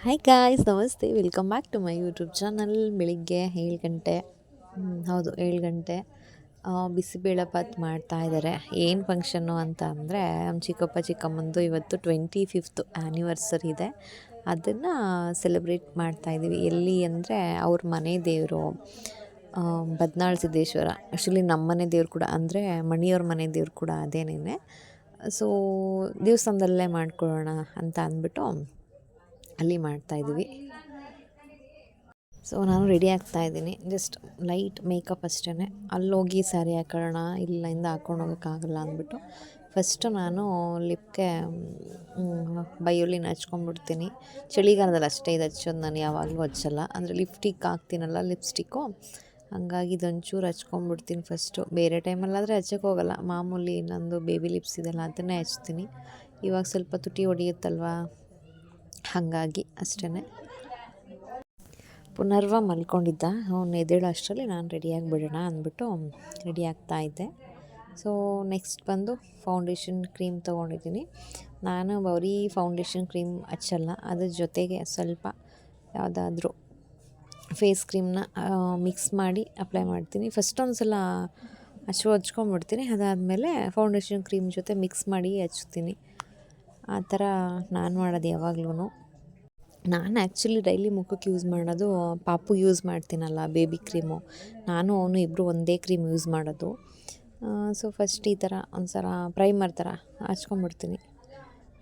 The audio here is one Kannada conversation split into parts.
ಹಾಯ್ ಗಾಯ್ಸ್ ನಮಸ್ತೆ. Welcome back to my YouTube channel ಬೆಳಿಗ್ಗೆ ಏಳು ಗಂಟೆ. ಹೌದು ಏಳು ಗಂಟೆ. ಬಿಸಿಬೇಳೆಭಾತ್ ಮಾಡ್ತಾ ಇದ್ದಾರೆ ಏನು ಫಂಕ್ಷನ್ನು ಅಂತ ಅಂದರೆ ನಮ್ಮ ಚಿಕ್ಕಪ್ಪ ಚಿಕ್ಕಮ್ಮಂದು ಇವತ್ತು ಟ್ವೆಂಟಿ ಫಿಫ್ತ್ ಆ್ಯನಿವರ್ಸರಿ ಇದೆ. ಅದನ್ನು ಸೆಲೆಬ್ರೇಟ್ ಮಾಡ್ತಾ ಇದ್ದೀವಿ ಎಲ್ಲಿ ಅಂದರೆ ಅವ್ರ ಮನೆ ದೇವರು ಬದ್ನಾಳ್ ಸಿದ್ದೇಶ್ವರ. ಆ್ಯಕ್ಚುಲಿ ನಮ್ಮ ಮನೆ ದೇವ್ರು ಕೂಡ ಅಂದರೆ ಮಣಿಯವ್ರ ಮನೆ ದೇವ್ರು ಕೂಡ ಅದೇನೇನೆ. ಸೊ ದೇವಸ್ಥಾನದಲ್ಲೇ ಮಾಡ್ಕೊಳ್ಳೋಣ ಅಂತ ಅಂದ್ಬಿಟ್ಟು ಅಲ್ಲಿ ಮಾಡ್ತಾಯಿದ್ವಿ ಸೊ ನಾನು ರೆಡಿ ಆಗ್ತಾ ಇದ್ದೀನಿ. ಜಸ್ಟ್ ಲೈಟ್ ಮೇಕಪ್ ಅಷ್ಟೇ ಅಲ್ಲೋಗಿ ಸ್ಯಾರಿ ಹಾಕೊಳ್ಳೋಣ, ಇಲ್ಲಿಂದ ಹಾಕೊಂಡು ಹೋಗೋಕ್ಕಾಗಲ್ಲ ಅಂದ್ಬಿಟ್ಟು ಫಸ್ಟು ನಾನು ಲಿಪ್ಗೆ ಬೈಯೊಲಿನ ಹಚ್ಕೊಂಡ್ಬಿಡ್ತೀನಿ. ಚಳಿಗಾಲದಲ್ಲಿ ಅಷ್ಟೇ ಇದು ಹಚ್ಚೋದು ನಾನು ಯಾವಾಗಲೂ ಹಚ್ಚಲ್ಲ. ಅಂದರೆ ಲಿಪ್ಸ್ಟಿಕ್ ಹಾಕ್ತೀನಲ್ಲ ಲಿಪ್ಸ್ಟಿಕ್ಕು ಹಂಗಾಗಿ ಇದೊಂಚೂರು ಹಚ್ಕೊಂಡ್ಬಿಡ್ತೀನಿ ಫಸ್ಟು. ಬೇರೆ ಟೈಮಲ್ಲಾದರೆ ಹಚ್ಚಕ್ಕೆ ಹೋಗಲ್ಲ. ಮಾಮೂಲಿ ನಂದು ಬೇಬಿ ಲಿಪ್ಸ್ ಇದೆಲ್ಲ ಅದನ್ನೇ ಹಚ್ತೀನಿ. ಇವಾಗ ಸ್ವಲ್ಪ ತುಟಿ ಹೊಡೆಯುತ್ತಲ್ವಾ? ಹಾಗಾಗಿ ಅಷ್ಟೇ ಪುನರ್ವ ಮಲ್ಕೊಂಡಿದ್ದ. ಅವನು ಎದ್ದೇಳೋ ಅಷ್ಟರಲ್ಲಿ ನಾನು ರೆಡಿಯಾಗಿ ಬಿಡೋಣ ಅಂದ್ಬಿಟ್ಟು ರೆಡಿ ಆಗ್ತಾ ಇದ್ದೆ. ಸೊ ನೆಕ್ಸ್ಟ್ ಬಂದು ಫೌಂಡೇಶನ್ ಕ್ರೀಮ್ ತೊಗೊಂಡಿದ್ದೀನಿ. ನಾನು ಬರೀ ಫೌಂಡೇಶನ್ ಕ್ರೀಮ್ ಹಚ್ಚಲ್ಲ. ಅದ್ರ ಜೊತೆಗೆ ಸ್ವಲ್ಪ ಯಾವುದಾದ್ರೂ ಫೇಸ್ ಕ್ರೀಮ್ನ ಮಿಕ್ಸ್ ಮಾಡಿ ಅಪ್ಲೈ ಮಾಡ್ತೀನಿ. ಫಸ್ಟ್ ಒಂದು ಸಲ ಹಚ್ಚು ಹಚ್ಕೊಂಡ್ಬಿಡ್ತೀನಿ. ಅದಾದಮೇಲೆ ಫೌಂಡೇಶನ್ ಕ್ರೀಮ್ ಜೊತೆ ಮಿಕ್ಸ್ ಮಾಡಿ ಹಚ್ತೀನಿ. ಆ ಥರ ನಾನು ಮಾಡೋದು ಯಾವಾಗ್ಲೂ ನಾನು ಆ್ಯಕ್ಚುಲಿ ಡೈಲಿ ಮುಖಕ್ಕೆ ಯೂಸ್ ಮಾಡೋದು ಪಾಪು ಯೂಸ್ ಮಾಡ್ತೀನಲ್ಲ, ಬೇಬಿ ಕ್ರೀಮು. ನಾನು, ಅವನು ಇಬ್ಬರು ಒಂದೇ ಕ್ರೀಮ್ ಯೂಸ್ ಮಾಡೋದು. ಸೊ ಫಸ್ಟ್ ಈ ಥರ ಒಂದು ಸಲ ಪ್ರೈಮರ್ ಥರ ಹಚ್ಕೊಂಬಿಡ್ತೀನಿ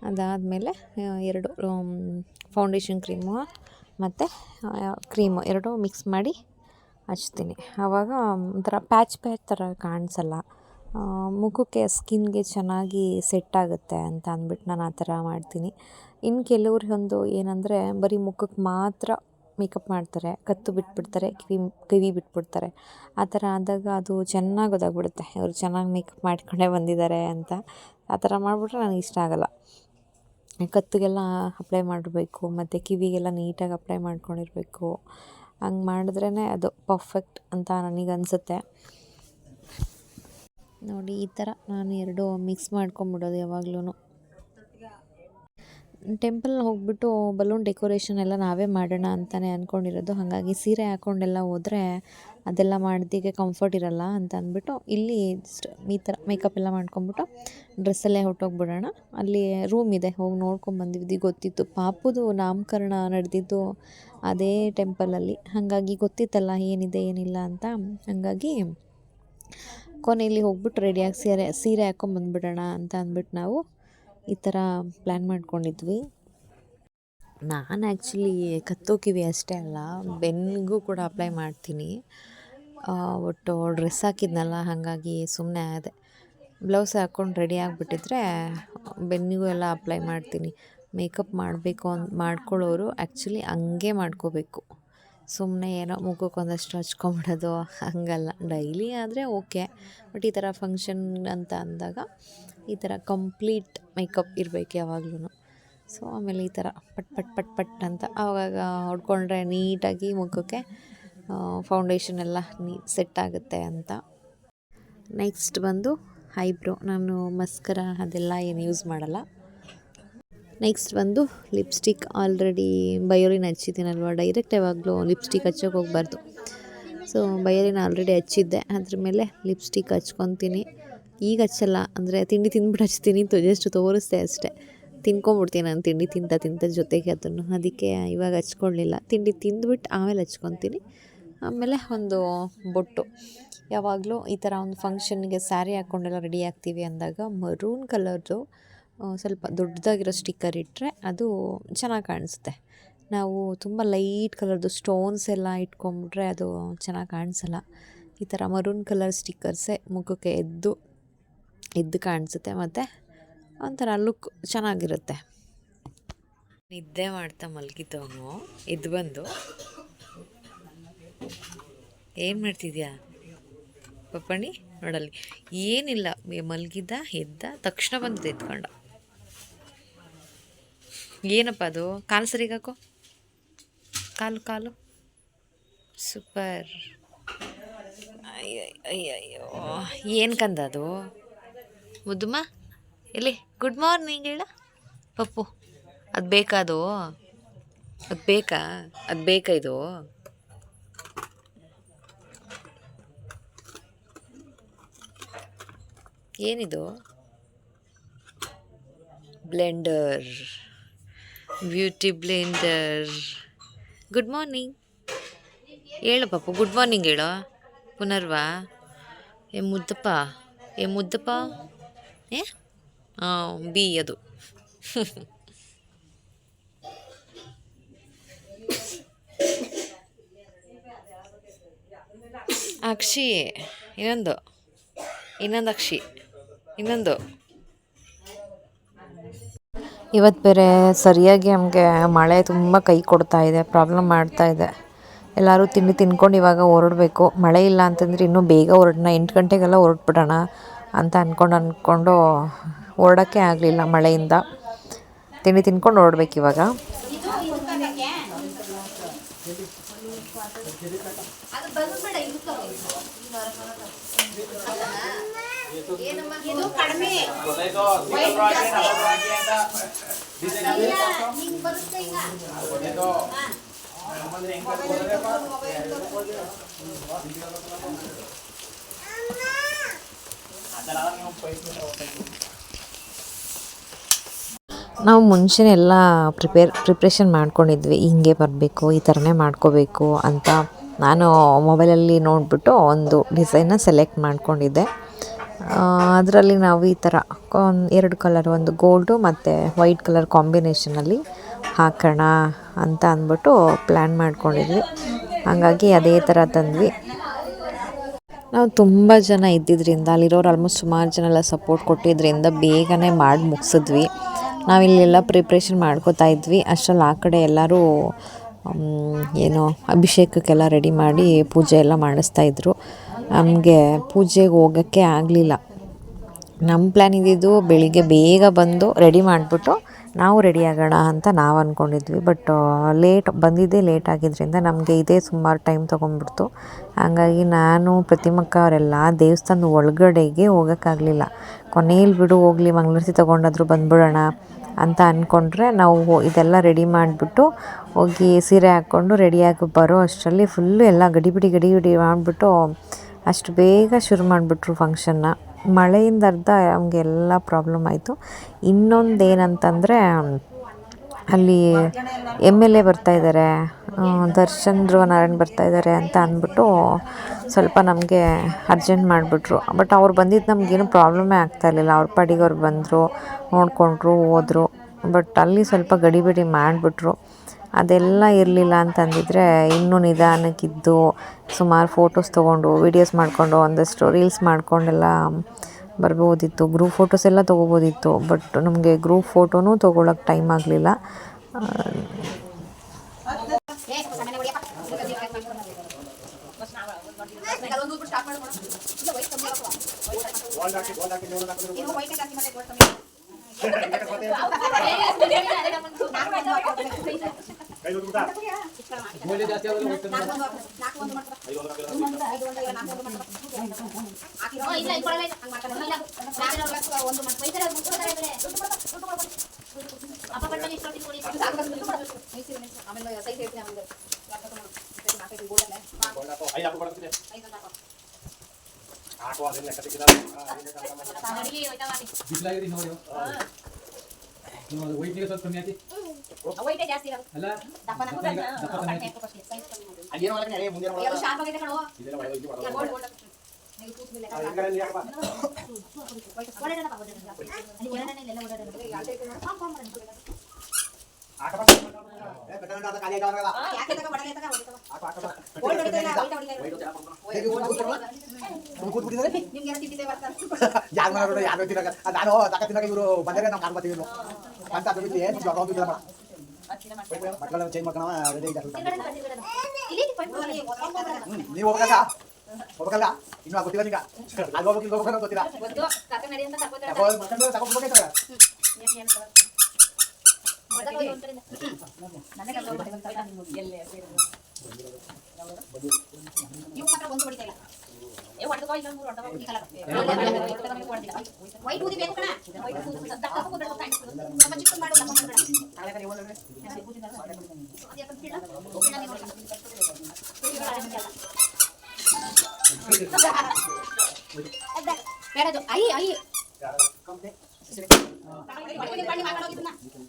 ಅದಾದಮೇಲೆ ಎರಡು ಫೌಂಡೇಶನ್ ಕ್ರೀಮು ಮತ್ತು ಕ್ರೀಮು ಎರಡು ಮಿಕ್ಸ್ ಮಾಡಿ ಹಚ್ತೀನಿ. ಆವಾಗ ಒಂಥರ ಪ್ಯಾಚ್ ಪ್ಯಾಚ್ ಥರ ಕಾಣಿಸಲ್ಲ. ಮುಖಕ್ಕೆ ಸ್ಕಿನ್ಗೆ ಚೆನ್ನಾಗಿ ಸೆಟ್ ಆಗುತ್ತೆ ಅಂತ ಅಂದ್ಬಿಟ್ಟು ನಾನು ಆ ಥರ ಮಾಡ್ತೀನಿ. ಇನ್ನು ಕೆಲವ್ರಿಗೊಂದು ಏನಂದರೆ, ಬರೀ ಮುಖಕ್ಕೆ ಮಾತ್ರ ಮೇಕಪ್ ಮಾಡ್ತಾರೆ. ಕತ್ತು ಬಿಟ್ಬಿಡ್ತಾರೆ, ಕಿವಿ ಕಿವಿ ಬಿಟ್ಬಿಡ್ತಾರೆ. ಆ ಥರ ಆದಾಗ ಅದು ಚೆನ್ನಾಗಿ ಗೊತ್ತಾಗ್ಬಿಡುತ್ತೆ. ಇವರು ಚೆನ್ನಾಗಿ ಮೇಕಪ್ ಮಾಡ್ಕೊಂಡೇ ಬಂದಿದ್ದಾರೆ ಅಂತ. ಆ ಥರ ಮಾಡಿಬಿಟ್ರೆ ನನಗೆ ಇಷ್ಟ ಆಗಲ್ಲ. ಕತ್ತಿಗೆಲ್ಲ ಅಪ್ಲೈ ಮಾಡಬೇಕು, ಮತ್ತು ಕಿವಿಗೆಲ್ಲ ನೀಟಾಗಿ ಅಪ್ಲೈ ಮಾಡ್ಕೊಂಡಿರಬೇಕು. ಹಂಗೆ ಮಾಡಿದ್ರೇ ಅದು ಪರ್ಫೆಕ್ಟ್ ಅಂತ ನನಗೆ ಅನಿಸುತ್ತೆ. ನೋಡಿ, ಈ ಥರ ನಾನು ಎರಡು ಮಿಕ್ಸ್ ಮಾಡ್ಕೊಂಬಿಡೋದು ಯಾವಾಗ್ಲೂ ಟೆಂಪಲ್ ಹೋಗ್ಬಿಟ್ಟು ಬಲೂನ್ ಡೆಕೋರೇಷನ್ ಎಲ್ಲ ನಾವೇ ಮಾಡೋಣ ಅಂತಲೇ ಅಂದ್ಕೊಂಡಿರೋದು ಹಾಗಾಗಿ ಸೀರೆ ಹಾಕ್ಕೊಂಡೆಲ್ಲ ಹೋದರೆ ಅದೆಲ್ಲ ಮಾಡ್ದಿಗೆ ಕಂಫರ್ಟ್ ಇರಲ್ಲ ಅಂತ ಅಂದ್ಬಿಟ್ಟು ಇಲ್ಲಿ ಈ ಥರ ಮೇಕಪ್ ಎಲ್ಲ ಮಾಡ್ಕೊಂಬಿಟ್ಟು ಡ್ರೆಸ್ಸಲ್ಲೇ ಹೊಟ್ಟೋಗ್ಬಿಡೋಣ ಅಲ್ಲಿ ರೂಮ್ ಇದೆ, ಹೋಗಿ ನೋಡ್ಕೊಂಡು ಬಂದಿದ್ದು ಗೊತ್ತಿತ್ತು, ಪಾಪುದು ನಾಮಕರಣ ನಡೆದಿದ್ದು ಅದೇ ಟೆಂಪಲಲ್ಲಿ ಹಾಗಾಗಿ ಗೊತ್ತಿತ್ತಲ್ಲ ಏನಿದೆ, ಏನಿಲ್ಲ ಅಂತ. ಹಾಗಾಗಿ ಕೊನೆಯಲ್ಲಿ ಹೋಗ್ಬಿಟ್ಟು ರೆಡಿಯಾಗಿ ಸೀರೆ ಸೀರೆ ಹಾಕ್ಕೊಂಬಂದ್ಬಿಡೋಣ ಅಂತ ಅಂದ್ಬಿಟ್ಟು ನಾವು ಈ ಥರ ಪ್ಲ್ಯಾನ್ ಮಾಡ್ಕೊಂಡಿದ್ವಿ. ನಾನು ಆ್ಯಕ್ಚುಲಿ ಕತ್ತೋಕಿವಿ ಅಷ್ಟೇ ಅಲ್ಲ ಬೆನ್ನಿಗೂ ಕೂಡ ಅಪ್ಲೈ ಮಾಡ್ತೀನಿ. ಒಟ್ಟು ಡ್ರೆಸ್ ಹಾಕಿದ್ನಲ್ಲ, ಹಾಗಾಗಿ ಸುಮ್ಮನೆ ಆದೆ. ಬ್ಲೌಸ್ ಹಾಕ್ಕೊಂಡು ರೆಡಿ ಆಗಿಬಿಟ್ಟಿದ್ರೆ, ಬೆನ್ನಿಗೂ ಎಲ್ಲ ಅಪ್ಲೈ ಮಾಡ್ತೀನಿ. ಮೇಕಪ್ ಮಾಡಬೇಕು ಅಂತ ಮಾಡ್ಕೊಳ್ಳೋರು ಆ್ಯಕ್ಚುಲಿ ಹಂಗೆ ಮಾಡ್ಕೋಬೇಕು. ಸುಮ್ಮನೆ ಏನೋ ಮುಖಕ್ಕೆ ಒಂದಷ್ಟು ಹಚ್ಕೊಂಬಿಡೋದು, ಹಂಗಲ್ಲ. ಡೈಲಿ ಆದರೆ ಓಕೆ. ಬಟ್ ಈ ಥರ ಫಂಕ್ಷನ್ ಅಂತ ಅಂದಾಗ ಈ ಥರ ಕಂಪ್ಲೀಟ್ ಮೇಕಪ್ ಇರಬೇಕು ಯಾವಾಗ್ಲೂ ಸೊ ಆಮೇಲೆ ಈ ಥರ ಪಟ್ ಪಟ್ ಪಟ್ ಪಟ್ ಅಂತ ಆವಾಗ ಹೊಡ್ಕೊಂಡ್ರೆ ನೀಟಾಗಿ ಮುಖಕ್ಕೆ ಫೌಂಡೇಶನ್ ಎಲ್ಲ ನೀ ಸೆಟ್ ಆಗುತ್ತೆ ಅಂತ. ನೆಕ್ಸ್ಟ್ ಬಂದು ಐಬ್ರೋ ನಾನು ಮಸ್ಕರ ಅದೆಲ್ಲ ಏನು ಯೂಸ್ ಮಾಡಲ್ಲ. ನೆಕ್ಸ್ಟ್ ಬಂದು ಲಿಪ್ಸ್ಟಿಕ್ ಆಲ್ರೆಡಿ ಬಯೋಲಿನ್ ಹಚ್ಚಿದ್ದೀನಲ್ವ? ಡೈರೆಕ್ಟ್ ಯಾವಾಗಲೂ ಲಿಪ್ಸ್ಟಿಕ್ ಹಚ್ಚೋಕೆ ಹೋಗ್ಬಾರ್ದು. ಸೊ ಬಯೋಲಿನ್ ಆಲ್ರೆಡಿ ಹಚ್ಚಿದ್ದೆ. ಅದ್ರ ಮೇಲೆ ಲಿಪ್ಸ್ಟಿಕ್ ಹಚ್ಕೊತೀನಿ. ಈಗ ಹಚ್ಚಲ್ಲ. ಅಂದರೆ ತಿಂಡಿ ತಿಂದ್ಬಿಟ್ಟು ಹಚ್ತೀನಿ. ಜಸ್ಟ್ ತೋರಿಸ್ದೆ ಅಷ್ಟೇ. ತಿನ್ಕೊಂಬಿಡ್ತೀನಿ ನಾನು ತಿಂಡಿ ತಿಂತ ತಿಂತ ಜೊತೆಗೆ ಅದನ್ನು. ಅದಕ್ಕೆ ಇವಾಗ ಹಚ್ಕೊಳ್ಳಿಲ್ಲ. ತಿಂಡಿ ತಿಂದ್ಬಿಟ್ಟು ಆಮೇಲೆ ಹಚ್ಕೊತೀನಿ. ಆಮೇಲೆ ಒಂದು ಬೊಟ್ಟು. ಯಾವಾಗಲೂ ಈ ಥರ ಒಂದು ಫಂಕ್ಷನ್ಗೆ ಸ್ಯಾರಿ ಹಾಕ್ಕೊಂಡೆಲ್ಲ ರೆಡಿ ಆಗ್ತೀವಿ ಅಂದಾಗ ಮರೂನ್ ಕಲರ್ದು ಸ್ವಲ್ಪ ದೊಡ್ಡದಾಗಿರೋ ಸ್ಟಿಕ್ಕರ್ ಇಟ್ಟರೆ ಅದು ಚೆನ್ನಾಗಿ ಕಾಣಿಸುತ್ತೆ. ನಾವು ತುಂಬ ಲೈಟ್ ಕಲರ್ದು ಸ್ಟೋನ್ಸ್ ಎಲ್ಲ ಇಟ್ಕೊಂಬಿಟ್ರೆ ಅದು ಚೆನ್ನಾಗಿ ಕಾಣಿಸಲ್ಲ. ಈ ಥರ ಮರೂನ್ ಕಲರ್ ಸ್ಟಿಕ್ಕರ್ಸೇ ಮುಖಕ್ಕೆ ಎದ್ದು ಎದ್ದು ಕಾಣಿಸುತ್ತೆ ಮತ್ತು ಒಂಥರ ಲುಕ್ ಚೆನ್ನಾಗಿರುತ್ತೆ. ನಿದ್ದೆ ಮಾಡ್ತಾ ಮಲಗಿದ್ದವನು ಎದ್ದು ಬಂದು. ಏನು ಮಾಡ್ತಿದ್ಯಾ? ಪಪ್ಪಣಿ, ನೋಡಲ್ಲಿ. ಏನಿಲ್ಲ ಮಲಗಿದ್ದ, ಎದ್ದ, ತಕ್ಷಣ ಬಂದು ಎತ್ಕೊಂಡ. ಏನಪ್ಪ ಅದು? ಕಾಲು ಸರಿಗಾಕೋ ಕಾಲು ಕಾಲು. ಸೂಪರ್. ಅಯ್ಯೋ ಅಯ್ಯಯ್ಯೋ ಏನು ಕಂದ ಅದು? ಮುದ್ದುಮ್ಮ, ಎಲ್ಲಿ? ಗುಡ್ ಮಾರ್ನಿಂಗ್ ಹೇಳ. ಪಪ್ಪು, ಅದು ಬೇಕಾ ಅದು? ಅದು ಬೇಕಾ? ಅದು ಬೇಕಾ ಇದು? ಏನಿದು? Blender. Beauty blender. Good morning ಹೇಳು ಪಾಪ ಗುಡ್ ಮಾರ್ನಿಂಗ್ ಹೇಳೋ. ಪುನರ್ವಾ. ಏ ಮುದ್ದಪ್ಪ ಏ ಮುದ್ದಪ್ಪ? ಏ? ಬಿ ಅದು. ಅಕ್ಷಿ, ಇನ್ನೊಂದು. ಇನ್ನೊಂದು ಅಕ್ಷಿ. ಇನ್ನೊಂದು. ಇವತ್ತು ಬೇರೆ ಸರಿಯಾಗಿ ನಮಗೆ ಮಳೆ ತುಂಬ ಕೈ ಕೊಡ್ತಾ ಇದೆ ಪ್ರಾಬ್ಲಮ್ ಮಾಡ್ತಾ ಇದೆ. ಎಲ್ಲರೂ ತಿಂಡಿ ತಿನ್ಕೊಂಡು ಇವಾಗ ಹೊರಡಬೇಕು. ಮಳೆ ಇಲ್ಲ ಅಂತಂದರೆ ಇನ್ನೂ ಬೇಗ ಹೊರಡೋಣ ಎಂಟು ಗಂಟೆಗೆಲ್ಲ ಹೊರಟ್ಬಿಡೋಣ ಅಂತ ಅಂದ್ಕೊಂಡು ಅಂದ್ಕೊಂಡು ಹೊರಡೋಕ್ಕೆ ಆಗಲಿಲ್ಲ ಮಳೆಯಿಂದ. ತಿಂಡಿ ತಿನ್ಕೊಂಡು ಹೊರಡ್ಬೇಕು ಇವಾಗ. ಇದು ಕಡಿಮೆ. ಹಿಂಗ್ ಬರುತ್ತೆ ಈಗ. ನಾವು ಮುಂಚೆನೆ ಎಲ್ಲ ಪ್ರಿಪೇರ್ ಪ್ರಿಪ್ರೇಷನ್ ಮಾಡ್ಕೊಂಡಿದ್ವಿ. ಹಿಂಗೆ ಬರಬೇಕು ಈ ಥರನೇ ಮಾಡ್ಕೋಬೇಕು ಅಂತ. ನಾನು ಮೊಬೈಲಲ್ಲಿ ನೋಡಿಬಿಟ್ಟು ಒಂದು ಡಿಸೈನ್ನ ಸೆಲೆಕ್ಟ್ ಮಾಡ್ಕೊಂಡಿದ್ದೆ. ಅದರಲ್ಲಿ ನಾವು ಈ ಥರ ಎರಡು ಕಲರ್ ಒಂದು ಗೋಲ್ಡು ಮತ್ತು ವೈಟ್ ಕಲರ್ ಕಾಂಬಿನೇಷನಲ್ಲಿ ಹಾಕೋಣ ಅಂತ ಅಂದ್ಬಿಟ್ಟು ಪ್ಲ್ಯಾನ್ ಮಾಡ್ಕೊಂಡಿದ್ವಿ. ಹಾಗಾಗಿ ಅದೇ ಥರ ತಂದ್ವಿ. ನಾವು ತುಂಬ ಜನ ಇದ್ದಿದ್ದರಿಂದ ಅಲ್ಲಿರೋರು ಆಲ್ಮೋಸ್ಟ್ ಸುಮಾರು ಜನ ಎಲ್ಲ ಸಪೋರ್ಟ್ ಕೊಟ್ಟಿದ್ದರಿಂದ ಬೇಗನೆ ಮಾಡಿ ಮುಗಿಸಿದ್ವಿ. ನಾವಿಲ್ಲೆಲ್ಲ ಪ್ರಿಪ್ರೇಷನ್ ಮಾಡ್ಕೋತಾ ಇದ್ವಿ. ಅಷ್ಟರಲ್ಲಿ ಆ ಕಡೆ ಎಲ್ಲರೂ ಏನು ಅಭಿಷೇಕಕ್ಕೆಲ್ಲ ರೆಡಿ ಮಾಡಿ ಪೂಜೆ ಎಲ್ಲ ಮಾಡಿಸ್ತಾ ಇದ್ರು. ನಮಗೆ ಪೂಜೆಗೆ ಹೋಗೋಕ್ಕೆ ಆಗಲಿಲ್ಲ. ನಮ್ಮ ಪ್ಲ್ಯಾನ್ ಇದ್ದಿದ್ದು ಬೆಳಿಗ್ಗೆ ಬೇಗ ಬಂದು ರೆಡಿ ಮಾಡಿಬಿಟ್ಟು ನಾವು ರೆಡಿ ಆಗೋಣ ಅಂತ ನಾವು ಅಂದ್ಕೊಂಡಿದ್ವಿ ಬಟ್ ಲೇಟ್ ಬಂದಿದ್ದೇ ಲೇಟ್ ಆಗಿದ್ದರಿಂದ ನಮಗೆ ಇದೇ ಸುಮಾರು ಟೈಮ್ ತೊಗೊಂಡ್ಬಿಡ್ತು. ಹಾಗಾಗಿ ನಾನು, ಪ್ರತಿಮಕ್ಕ ಅವರೆಲ್ಲ ದೇವಸ್ಥಾನದ ಒಳಗಡೆಗೆ ಹೋಗೋಕ್ಕಾಗಲಿಲ್ಲ ಕೊನೆಯಲ್ಲಿ ಬಿಡು ಹೋಗಲಿ ಮಂಗಳೂರ್ತಿ ತೊಗೊಂಡಾದ್ರು ಬಂದ್ಬಿಡೋಣ ಅಂತ ಅಂದ್ಕೊಂಡ್ರೆ ನಾವು ಇದೆಲ್ಲ ರೆಡಿ ಮಾಡಿಬಿಟ್ಟು ಹೋಗಿ ಸೀರೆ ಹಾಕ್ಕೊಂಡು ರೆಡಿಯಾಗಿ ಬರೋ ಅಷ್ಟರಲ್ಲಿ ಫುಲ್ಲು ಎಲ್ಲ ಗಡಿಬಿಡಿ ಗಡಿಬಿಡಿ ಮಾಡಿಬಿಟ್ಟು ಅಷ್ಟು ಬೇಗ ಶುರು ಮಾಡಿಬಿಟ್ರು ಫಂಕ್ಷನ್ನ ಮಳೆಯಿಂದ ಅರ್ಧ ನಮಗೆಲ್ಲ ಪ್ರಾಬ್ಲಮ್ ಆಯಿತು. ಇನ್ನೊಂದು ಏನಂತಂದರೆ ಅಲ್ಲಿ ಎಂ ಎಲ್ ಎ ಬರ್ತಾ ಇದ್ದಾರೆ ದರ್ಶನ್ ಧ್ರುವ ನಾರಾಯಣ್ ಬರ್ತಾ ಇದ್ದಾರೆ ಅಂತ ಅಂದ್ಬಿಟ್ಟು ಸ್ವಲ್ಪ ನಮಗೆ ಅರ್ಜೆಂಟ್ ಮಾಡಿಬಿಟ್ರು. ಬಟ್ ಅವ್ರು ಬಂದಿದ್ದು ನಮಗೇನು ಪ್ರಾಬ್ಲಮ್ಮೇ ಆಗ್ತಾ ಇರಲಿಲ್ಲ. ಅವ್ರ ಪಾಡಿಗೆ ಅವ್ರು ಬಂದರು, ನೋಡಿಕೊಂಡ್ರು, ಹೋದರು. ಬಟ್ ಅಲ್ಲಿ ಸ್ವಲ್ಪ ಗಡಿಬಿಡಿ ಮಾಡಿಬಿಟ್ರು. ಅದೆಲ್ಲ ಇರಲಿಲ್ಲ ಅಂತಂದಿದ್ರೆ ಇನ್ನೂ ನಿಧಾನಕ್ಕಿದ್ದು ಸುಮಾರು ಫೋಟೋಸ್ ತೊಗೊಂಡು ವೀಡಿಯೋಸ್ ಮಾಡಿಕೊಂಡು, ಒಂದಷ್ಟು ರೀಲ್ಸ್ ಮಾಡಿಕೊಂಡೆಲ್ಲ ಬರ್ಬೋದಿತ್ತು. ಗ್ರೂಪ್ ಫೋಟೋಸ್ ಎಲ್ಲ ತೊಗೋಬೋದಿತ್ತು ಬಟ್ ನಮಗೆ ಗ್ರೂಪ್ ಫೋಟೋನೂ ತೊಗೊಳಕ್ಕೆ ಟೈಮ್ ಆಗಲಿಲ್ಲ. ಹಂಗ್ ಮಾಡ್ತಾರೆ ಇಲ್ಲ ನಾಲ್ಕು ಒಂದು ಮಾಡ್ತಾರೆ ಅಲ್ಲ ಸೈಜ್ ವೈಟೇ ಜಾಸ್ತಿ ಇರೋದು ಅಲ್ಲ ಇಲ್ಲ. ಫಾರ್ಮ್, ಫಾರ್ಮ್ ಮಾಡೋಣ. ಯಾಕೆ ತಕ ಬಡಗೆ. ಗೋಲ್ಡ್ ಹೊಡಿತಾ ಇಲ್ಲ, ಹೊಡಿತಾ ಏನೋ ತಿಂದಿದ್ದೆ ಬರ್ತಾರೆ ನಾನು ತಕ ತಿನ್ನಕ ಇವರು ಬಂದರೆ ನಾವು ಕಾಣ್ಬತ್ತೀವಿ ಇವ್ರು. ಅಂತ ಅದು ಬಿಟ್ಟು ಏನು ಜಗಳ ಒಂದು ಇಲ್ಲ ಮಕ್ಕಳ ಚೇಂಜ್ ರೆಡಿ ನೀವು ಹೋಗಲ್ಲ ಹೋಗಲ್ಲ ಇನ್ನು ಗೊತ್ತಿಲ್ಲ ಈಗ ಅಲ್ಲಿ ಹೋಗ್ಬೇಕು ಇಲ್ಲಿ ಹೋಗ್ಬೇಕು ಗೊತ್ತಿಲ್ಲ ನನಗೆ ಎಲ್ಲೇ ಸೇರಿದ್ರು. ಇವು ಮಾತ್ರ ಒಂದು ಹೊಡಿತಾ ಇಲ್ಲ ಏ ಹೊಡೆದೋ ಇಲ್ಲ ಮೂರು ಹೊಡೆದೋ ಈ ಕಲರ್ ವೈಟ್ ಊದಿ ಬೇಕು ಕಣ ವೈಟ್ ಊದಿ ದಪ್ಪ ಕೂತ್ಬಿಡು ಕಾಣಿಸ್ತು ನಮ್ಮ ಚಿಕ್ಕ ಮಾಡು ನಮ್ಮ ಮಾಡಬೇಡ ತಗೊಳ್ಳಿ, ಇವ್ನು ನೋಡ್ರಿ. ಬೇಡದು ಐ ಐ ಕಂಪ್ನಿ. ಬನ್ನಿ ಮಾತಾಡೋದಿನ್ನ ವೈಟ್ ಎಕ್ಸ್ಟ್ರಾ ಅವಲ್ಲ ವೈಟ್ ಮಾಡಿದ್ದಾರೆ ಏ ಗೊತ್ತಿರ್ಬೇಕು ಬಿಡಿ ನಿಂಗೆ ಇನ್ನ ಓಪನ್ ಇರೋದು ಮುಖ ಸ್ವಲ್ಪ ಮಾತಾಡಂಗಿಲ್ಲ ಹಂಗ ಸೀಟ್ ಆಗಿ ಇರಪ್ಪ ನೀನು ಆರಾಮ ಮಾಡೋದು ಅನಿಸ್ತದ ಓಡಿ ತೆಗೆದ್ರೆ ಹಾ ಅದು ಅಡಿ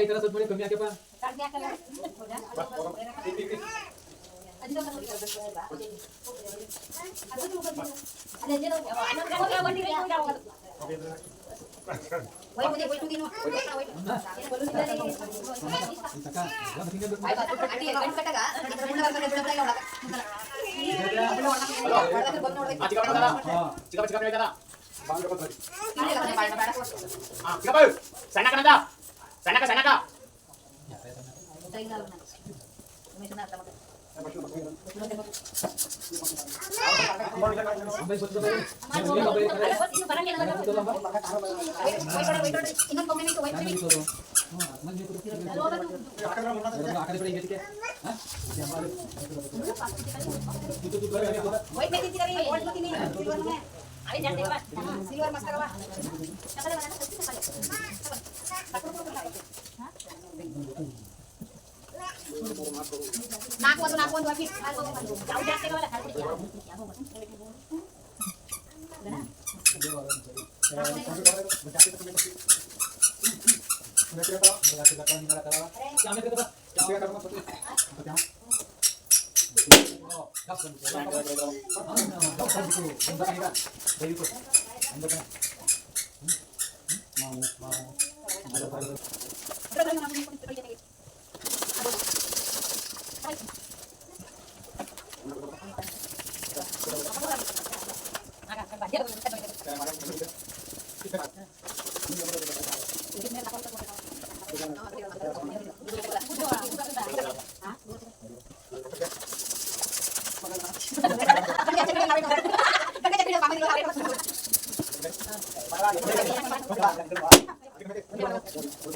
ಈ ತರ ಸ್ವಲ್ಪ ಮಾಡಿ ಕಮ್ಮಿ ಹಾಕಪ್ಪ ಈ ತಕ ಎಲ್ಲ ಹಿಂಗೆ ಬೇಕು ಆ, ಚಿಕ್ಕಪ್ಪ ಬಂದಾರ? ಹಾ ಚಿಕ್ಕಪ್ಪ ಚಿಕ್ಕಪ್ಪ ಇದ್ದಾರಾ? ಬಾಂಗ್ರೆ ಕೊಟ್ಟು ನೋಡಿ. ಆ, ಚಿಕ್ಕಪ್ಪ ಸಣ್ಣ ಕಣದ ಸಣ್ಣಕ ಸಣ್ಣಕ ಅಂಬೈ ಗೊತ್ತು ಬೈ ನೀವು ಏನು ಬೈ ಇನ್ನೊಂದು ಬೊಮ್ಮೆ ಬೇಕು, ವೈಟ್ ನಾನು ಬಿಡಿ. ನಿಂತೋದು ಹ್ಞೂ ನಾನು ನಿಂತು ಆ ಕಡೆ ಬಡಿ ಇದಕ್ಕೆ ಹಾ ಇದು ಇದು ಬೈ ವೈಟ್ ಮೇಲೆ ತಿಂತೀರಾ ರೀ? ಗೋಲ್ಡ್ ತಿನ್ನಿ, ಸಿಲ್ವರ್ ಮೇಲೆ. ಹಾ, ಸಿಲ್ವರ್ ಮಸಾಲವಾ? ನಾಲ್ಕು ಒಂದು ನಾಲ್ಕು ಒಂದು ಹಾಕಿ ಯಾವ್ದು ಜಾಸ್ತಿ ಆಗಲ್ಲ Gracias.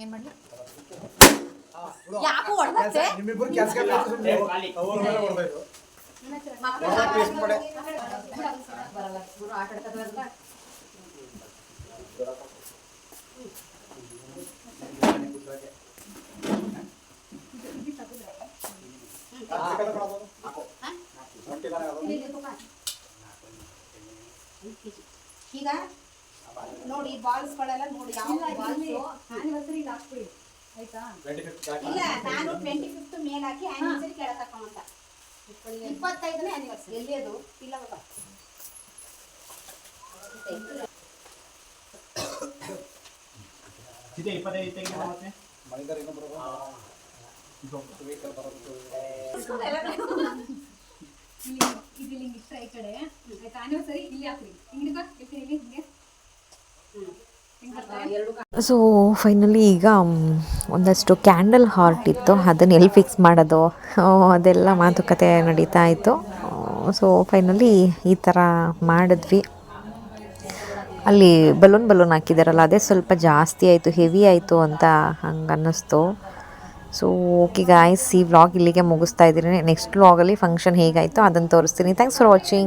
ಏನ್ ಮಾಡ್ಲಿ ಯಾಕೋ ಹೊಡೆದತ್ತೆ ನಿಮ್ಮಿಬ್ಬರು ಕೆಲ್ಸಕ್ಕೆ ಬರಲ್ಲ ಗುರು ಆಟ ಆಡ್ತದಲ್ಲ ಈಗ ನೋಡಿ ಬಾಲ್ಸ್ಗಳೆಲ್ಲ ನೋಡಿ ಯಾವ ಬಾಲ್ಸ್ ಇಲ್ಲ ನಾನು ಟ್ವೆಂಟಿ ಫಿಫ್ತ್ ಮೇಲ್ ಹಾಕಿ ಆನಿವರ್ಸರಿ ಕೆಳ ಅಂತ ಇಪ್ಪತ್ತೈದನೇ ಆನಿವರ್ಸರಿ ಎಲ್ಲಿ ಅದು? ಇಲ್ಲ ಬಾಬಾ ಮನೆದಾರ ಇನ್ನೊಬ್ರು ಇದು. ಇಷ್ಟ ಈ ಕಡೆ. ಆಯ್ತಾ? ಆನಿವರ್ಸರಿ ಇಲ್ಲಿ ಹಾಕ್ರಿ ಹಿಂಗೆ ಇಲ್ಲಿ ಇಲ್ಲಿ ಹಿಂಗೆ ಸೊ ಫೈನಲಿ ಈಗ ಒಂದಷ್ಟು ಕ್ಯಾಂಡಲ್ ಹಾರ್ಟ್ ಇತ್ತು. ಅದನ್ನು ಎಲ್ಲಿ ಫಿಕ್ಸ್ ಮಾಡೋದು? ಅದೆಲ್ಲ ಮಾತುಕತೆ ನಡೀತಾ ಇತ್ತು. ಸೊ ಫೈನಲಿ ಈ ಥರ ಮಾಡಿದ್ವಿ. ಅಲ್ಲಿ ಬಲೂನ್ ಬಲೂನ್ ಹಾಕಿದಾರಲ್ಲ, ಅದೇ ಸ್ವಲ್ಪ ಜಾಸ್ತಿ ಆಯಿತು ಹೆವಿ ಆಯಿತು ಅಂತ ಹಂಗೆ ಅನ್ನಿಸ್ತು. ಸೊ ಓಕೆ ಗಾಯ್ಸ್ ಈ ವ್ಲಾಗ್ ಇಲ್ಲಿಗೆ ಮುಗಿಸ್ತಾ ಇದ್ದೀನಿ. ನೆಕ್ಸ್ಟ್ ವ್ಲಾಗಲ್ಲಿ ಫಂಕ್ಷನ್ ಹೇಗಾಯಿತು ಅದನ್ನು ತೋರಿಸ್ತೀನಿ. Thanks for watching